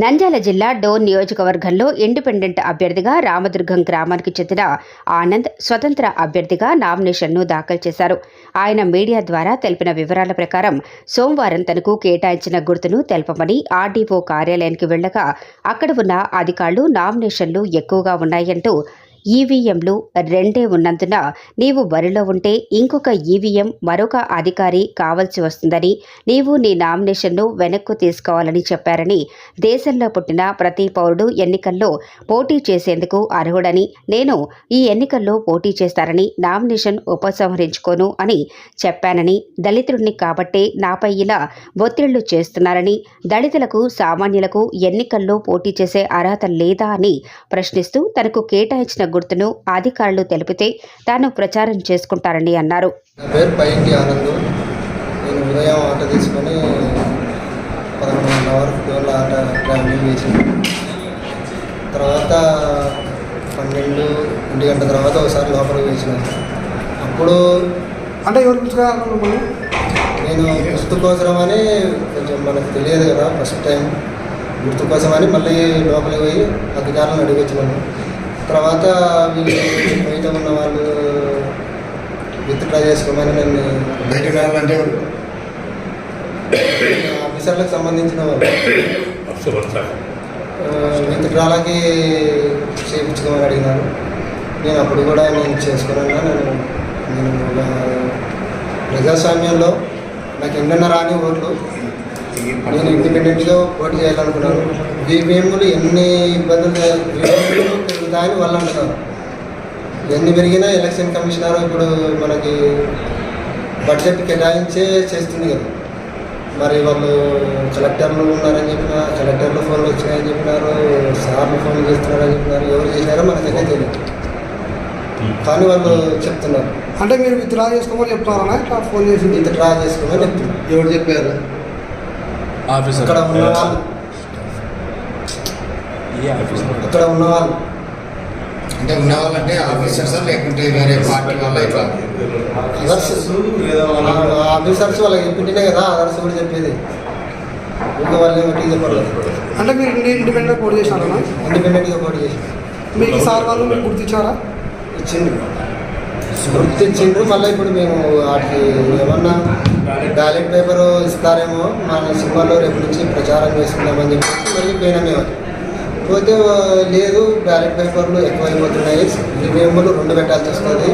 నంద్యాల జిల్లా డోన్ నియోజకవర్గంలో ఇండిపెండెంట్ అభ్యర్థిగా రామదుర్గం గ్రామానికి చెందిన ఆనంద్ స్వతంత్ర అభ్యర్థిగా నామినేషన్ను దాఖలు చేశారు. ఆయన మీడియా ద్వారా తెలిపిన వివరాల ప్రకారం సోమవారం తనకు కేటాయించిన గుర్తును తెలపమని ఆర్డీఓ కార్యాలయానికి వెళ్ళగా అక్కడ ఉన్న అధికారులు నామినేషన్లు ఎక్కువగా ఉన్నాయంటూ ఈవీఎంలు రెండే ఉన్నందున నీవు బరిలో ఉంటే ఇంకొక ఈవీఎం మరొక అధికారి కావాల్సి వస్తుందని నీవు నీ నామినేషన్ను వెనక్కు తీసుకోవాలని చెప్పారని దేశంలో పుట్టిన ప్రతి పౌరుడు ఎన్నికల్లో పోటీ చేసేందుకు అర్హుడని నేను ఈ ఎన్నికల్లో పోటీ చేస్తారని నామినేషన్ ఉపసంహరించుకోను అని చెప్పానని దళితుడిని కాబట్టే నాపై ఇలా ఒత్తిళ్ళు చేస్తున్నారని దళితులకు సామాన్యులకు ఎన్నికల్లో పోటీ చేసే అర్హత లేదా అని ప్రశ్నిస్తూ తనకు కేటాయించిన గుర్తును అధికారులు తెలిపితే తాను ప్రచారం చేసుకుంటారని అన్నారు. నా పేరు పైకి ఆనంద్. నేను ఉదయం ఆటో తీసుకొని పదకొండు గంటల వరకు డోర్ల ఆట ట్రావెలింగ్ చేసి తర్వాత పన్నెండు ఒంటి గంట తర్వాత ఒకసారి లోపలికి వేసిన అప్పుడు అంటే ఎవరు నేను గుర్తు కోసమని కొంచెం మనకు తెలియదు కదా ఫస్ట్ టైం గుర్తు కోసమని మళ్ళీ లోపలికి పోయి అధికారులను అడిగి వచ్చినాను. తర్వాత వీళ్ళు బయట ఉన్న వాళ్ళు విత్డ్రా చేసుకోమని నన్ను బయట రావాలంటే ఆఫీసర్లకు సంబంధించిన వాళ్ళు. వస్తారు విత్డ్రాలకి చేయించుకోమని అడిగినారు. నేను అప్పుడు కూడా నేను చేసుకున్నా నేను నేను ప్రజాస్వామ్యంలో నాకు ఎన్నెన్న రాని ఓట్లు నేను ఇండిపెండెంట్గా పోటీ చేయాలనుకున్నాను. ఈవీఎంలు ఎన్ని ఇబ్బందులు ఈవీఎంలు పెరుగుతాయని వాళ్ళు అంటున్నారు ఎన్ని పెరిగినా ఎలక్షన్ కమిషనర్ ఇప్పుడు మనకి బడ్జెట్ కేటాయించే చేస్తుంది కదా. మరి వాళ్ళు కలెక్టర్లు ఉన్నారని చెప్పిన కలెక్టర్లు ఫోన్లు వచ్చినాయని చెప్పినారు సార్లు ఫోన్లు చేస్తున్నారని చెప్పినారు ఎవరు చేసినారో మనకైతే తెలియదు. కానీ వాళ్ళు చెప్తున్నారు. అంటే మీరు విత్డ్రా చేసుకోమని చెప్తున్నారా ఇట్లా ఫోన్ చేసి ఇంత డ్రా చేసుకోమని చెప్తున్నారు. ఎవరు చెప్పారు? ఆఫీసర్. అక్కడ ఉన్న వాళ్ళు అక్కడ ఉన్న వాళ్ళు అంటే ఉన్న వాళ్ళంటే ఆఫీసర్స్ లేకుంటే వేరే పార్టీ వాళ్ళ ఇట్లా అదర్స్ ఆఫీసర్స్ వాళ్ళకి చెప్పింటేనే కదా అదర్స్ కూడా చెప్పేది. ఇంకా వాళ్ళు ఏమిటి చెప్పలేదు అంటే మీరు ఇండి- ఇండిపెండెంట్ పోటీ చేసినారా? ఇండిపెండెంట్గా పోటీ చేసి మీకు సార్ వాళ్ళు మీకు గుర్తించారా? ఇచ్చిండ్రు. గుర్తించిండ్రు. మళ్ళీ ఇప్పుడు మేము వాటికి ఏమన్నా బ్యాలెట్ పేపర్ ఇస్తారేమో మన సినిమాలో రేపు నుంచి ప్రచారం చేసుకుందామని చెప్పేసి మళ్ళీ పోయినా మేము. పోతే లేదు బ్యాలెట్ పేపర్లు ఎక్కువైపోతున్నాయి. ఈవీఎంలు రెండు పెట్టాల్సి వస్తుంది.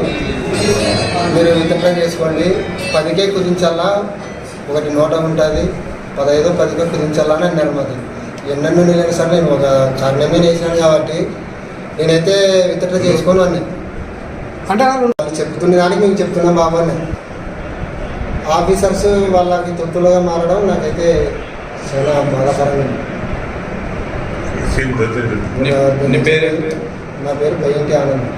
మీరు విత్డ్రా చేసుకోండి? పదికే కుదించాలా? ఒకటి నోట ఉంటుంది. పదహైదు పదికే కుదించాలా అని అన్నారు మాకు ఎన్నెన్నో నెలలు సార్ నేను ఒక కారణమే వేసినాను కాబట్టి నేనైతే విత్డ్రా చేసుకోను అన్నీ అంటే చెప్తున్న దానికి మేము చెప్తున్నాం బాబాని ఆఫీసర్స్ వాళ్ళకి తొత్తులుగా మారడం నాకైతే చాలా బాధాకరంగా ఉంది. సీన్ దళితుడు ఒక నీ పేరు? నా పేరు బయ్యంటి ఆనంద్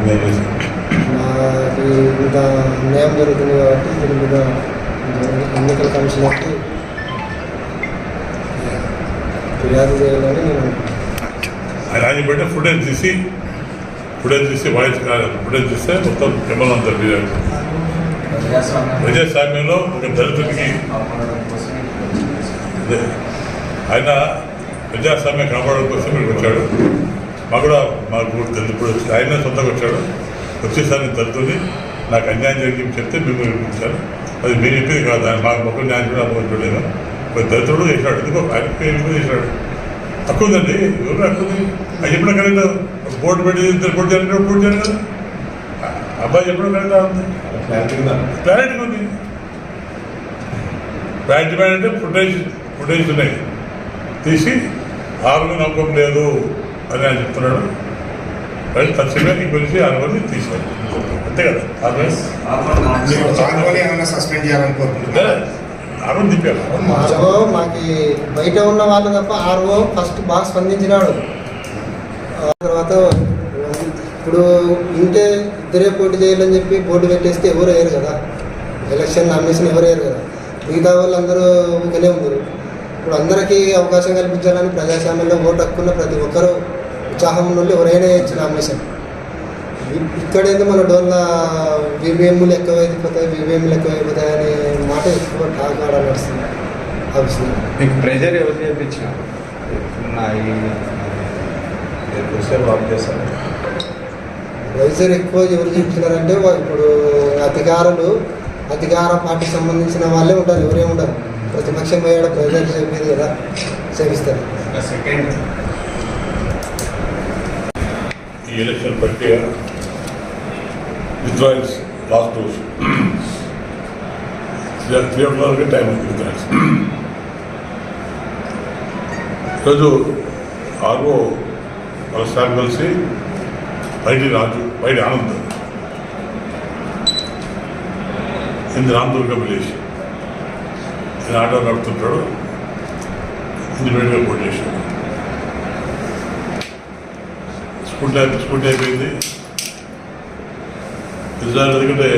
నేను చేసి నాకు ఇంత అన్యాయం జరుగుతుంది కాబట్టి దీని మీద ఎన్నికల కమిషనర్కి ఫిర్యాదు చేయాలని నేను. ఆయన బట్టి ఫుటేజ్ తీసి ఫుటేజ్ తీసి వాయిస్ కాదు ఫుటేజ్ తీస్తే మొత్తం కెమెరా అంతా వీడియో ప్రజాస్వామ్యంలో ఒక దళితుడికి అదే, ఆయన ప్రజాస్వామ్యం కాపాడడం కోసం ఇక్కడికి వచ్చాడు. మాకు కూడా మాకు కూడా తెలుసు ఇప్పుడు వచ్చి ఆయన సొంతంగా వచ్చాడు. వచ్చేసారి దళితుని నాకు అన్యాయం జరిగి చెప్తే మేము ఇచ్చాను అది మీరు చెప్పింది కాదు. ఆయన మాకు మొక్క న్యాయం కూడా అనుకోవట్లేదు ఒక దళితుడు చేశాడు. ఎందుకో ఎందుకు చేశాడు. తక్కువ ఉందండి. ఎవరు తక్కువ ఉంది అది ఎప్పుడు కరెక్ట్ బోర్డు పెట్టి ఇద్దరు బోర్డు చేయాలి బోర్డు చేయాలి కదా. అబ్బాయి ఎప్పుడు కరెక్ట్ ఉంది. క్లారిటీ ఉంది? బ్యాంక్ బ్యాన్ అంటే ఫుటేజ్ ఫుటేజ్ ఉన్నాయి తీసి ఆరు నమ్మకం లేదు అని ఆయన చెప్తున్నాడు. రైట్ తక్షణమే నీకు పిలిచి ఆరు మంది తీసాడు అంతే కదా? ఆరు మంది దానివల్ల ఏమైనా సస్పెండ్ తిప్పారు. ఆర్ఓ మాకి బయట ఉన్న వాళ్ళు తప్ప ఆర్ఓ ఫస్ట్ బాగా స్పందించినాడు. ఆ తర్వాత ఇప్పుడు ఇంటే ఇద్దరే పోటీ చేయాలని చెప్పి బోర్డు పెట్టేస్తే ఎవరు వేయరు కదా? ఎలక్షన్ నామినేషన్ ఎవరు వేయరు కదా? మిగతా వాళ్ళందరూ ఊరికనే ఉన్నారు. ఇప్పుడు అందరికీ అవకాశం కల్పించాలని ప్రజాస్వామ్యంలో ఓటు హక్కున్న ప్రతి ఒక్కరూ ఉత్సాహం నుండి ఎవరైనా వేయచ్చు నామినేషన్. ఇక్కడ ఏందో మన డోర్ల వివిఎంలు ఎక్కువ అయిపోతాయి వివిఎంలు ఎక్కువ అయిపోతాయి అనే మాట ఎక్కువ టాక్ ఆడ నడుస్తుంది ఆఫీస్లో మీకు ప్రెజర్ ఎవరు చేయించారు? నా ఈ చూస్తే బాబు చేస్తారు వైజర్ ఎక్కువ ఎవరు చెప్తున్నారంటే వా- ఇప్పుడు అధికారులు అధికార పార్టీకి సంబంధించిన వాళ్ళే ఉంటారు ఎవరే ఉండరు ప్రతిపక్షం పోయాడు ప్రజలు చెప్పేది కదా సేవిస్తారు సెకండ్ ఈ ఎలక్షన్ ప్రక్రియ withdrawals last dose three o'clock time ఉంది విత్డ్రాయల్స్ ఈరోజు ఆర్ఓ వాళ్ళ స్టాఫ్ కలిసి బయటి రాజు బయటి ఆనంద్ ఇది రామదుర్గ విలేజ్ ఈయన ఆటో నడుపుతుంటాడు ఇండిపెండెంట్గా పోటీ చేశాడు. స్కూల్ టైం స్కూల్ అయిపోయింది. నిజాలు ఎందుకంటే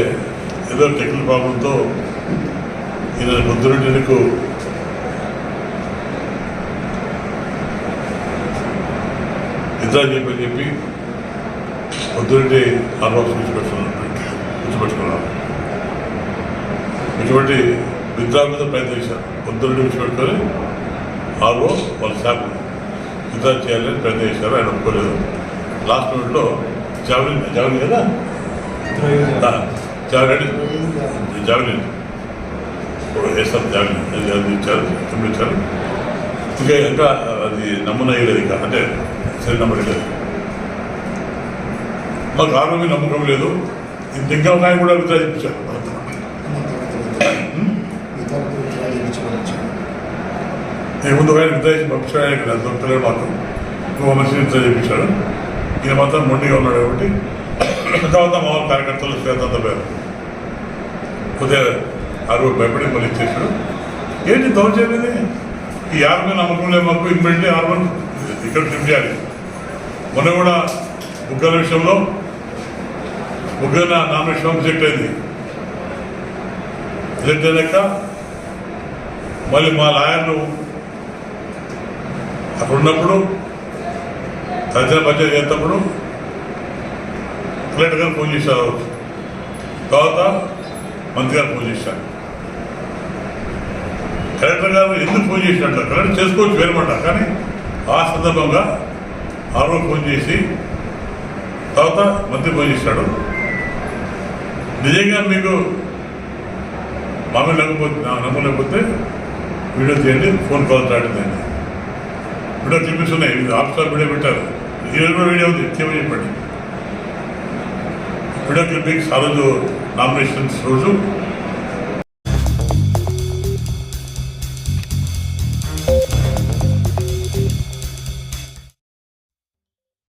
ఏదో టెక్నికల్ ప్రాబ్లంతో ఈయన పొద్దున్నకు విత్డ్రా చెప్పని చెప్పి పొద్దున్నే ఆరు రోజులు విడిచిపెట్టుకున్నాను విడిచిపెట్టుకున్నాను ఇటువంటి విత్డ్రా మీద ప్రయత్నం చేశాను పొద్దున్నే విడిచిపెట్టుకొని ఆరు రోజు వాళ్ళ శాఖ విత్డ్రా చేయాలని ప్రయత్నం చేశారు. ఆయన ఒప్పుకోలేదు. లాస్ట్ మినిట్లో జావలిన్ జావలిన్ కదా? Javelin javelin. వేస్తారు జావలిన్ ఇచ్చారు ఇచ్చారు. ఇంకా ఇంకా అది నమూనా వేయలేదు ఇంకా. అంటే సరి నమ్మలేదు మాకు ఆరు మీద నమ్మకం లేదు. ఇంత ఇంకా ఉన్నాయి కూడా విత్డ్రా చేయించారు నేను ముందు ఆయన విత్డ్రా పంపించాడు ఆయన ఇక్కడ దొరకలేదు మాకు ఇంకో మనిషిని విత్డ్రా చేయించాడు. ఈయన మాత్రం మొండిగా ఉన్నాడు కాబట్టి తర్వాత మా వాళ్ళ కార్యకర్తలు శ్వేతంత పేరు కొద్దిగా ఆరు భయపడి మళ్ళీ ఇచ్చేసాడు ఏంటి దౌర్జన్యది ఈ ఆరు మీద నమ్మకం లేదు మాకు ఇమ్మీడియట్లీ ఆరు వన్ ఇక్కడ ట్రిప్ చేయాలి. మొన్న కూడా బుగ్గల విషయంలో బుగ్గల నామినేషన్ రిజెక్ట్ అయింది. రిజెక్ట్ అయినాక మళ్ళీ మా లాయర్లు అక్కడ ఉన్నప్పుడు తర్జన భర్జన చేసినప్పుడు కలెక్టర్ గారు ఫోన్ చేశారు. తర్వాత మంత్రి గారు ఫోన్ చేశారు. కలెక్టర్ గారు ఎందుకు ఫోన్ చేసినట్టు కలెక్టర్ చేసుకోవచ్చు వేరమాట కానీ ఆ సందర్భంగా ఆ ఫోన్ చేసి తర్వాత మంత్రి ఫోన్ చేశాడు. నిజంగా మీకు మామూలు లేకపోతే నమ్మలేకపోతే వీడియో తీయండి ఫోన్ కాల్ దాటిందండి వీడియో చూపిస్తున్నాయి ఉన్నాయి ఆఫీసర్ వీడియో పెట్టారు. ఈరోజు కూడా వీడియో ఉంది తీయమని చెప్పండి. వీడియో క్లిప్పింగ్స్ ఆ రోజు నామినేషన్స్ రోజు.